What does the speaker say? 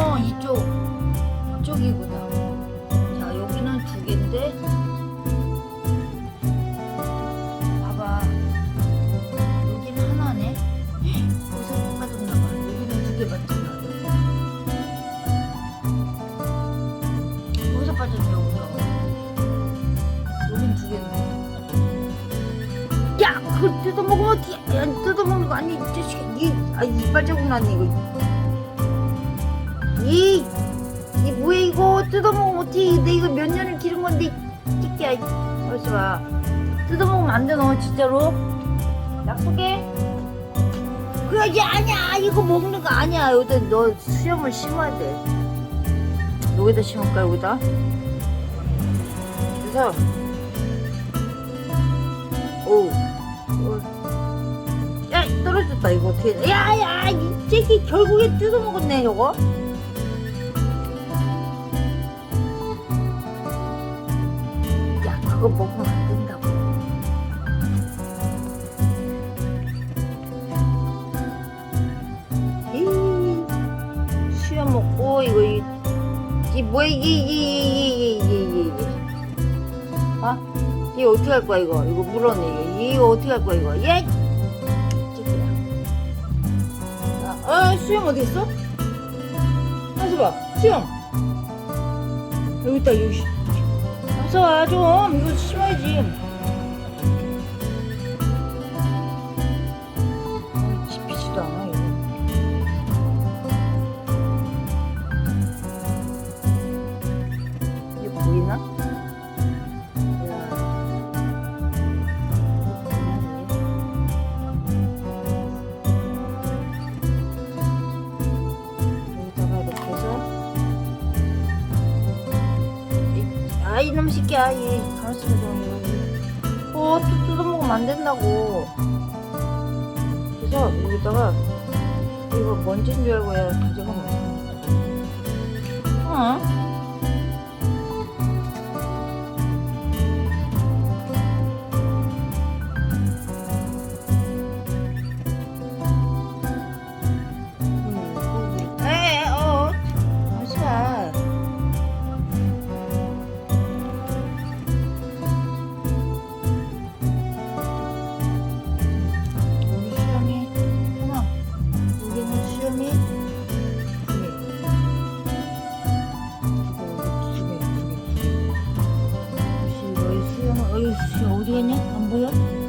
어, 이쪽. 이쪽이구나. 자, 여기는 두 개인데. 봐봐. 여기는 하나네. 여기서 빠졌나봐. 여기는 두개 맞잖아. 여기서 빠졌네, 여기서. 여긴 두 개인데. 아니, 이 자식아. 이, 아, 이빨 자국 났네, 이거. 이, 이 뭐야, 이거. 뜯어먹으면 어떻게, 내 이거 몇 년을 기른 건데, 찍기야. 어서 봐. 뜯어먹으면 안 돼, 너, 진짜로. 약속해. 야, 아니야. 이거 먹는 거 아니야. 여기다 너 수염을 심어야 돼. 여기다 심을까, 여기다? 그래서, 오. 오. 야, 떨어졌다, 이거 어떻게. 해. 야, 야, 이 새끼 결국에 뜯어먹었네, 저거. 야, 그거 먹으면 안 된다고. 이 수염 먹고, 이거, 이, 이 뭐야, 이게, 이게, 이게, 이게, 이게, 이게. 어? 이거 어떻게 할 거야, 이거? 이거 물었네, 이거. 이거 어떻게 할 거야, 이거? 예! 아, 아, 수염 어디 있어? 가서 봐, 수염. 여기 있다, 여기. 가서 와, 좀. 이거 심어야지. 어, 집히지도 않아, 이거. 이게 보이나? 이- 아 이놈 새끼야 이. 가만있어 좀 어또 뜯어먹으면 안 된다고. 그래서 여기다가 이거 먼지인 줄 알고 야 가져가면 어? 어디 갔냐? 안 보여?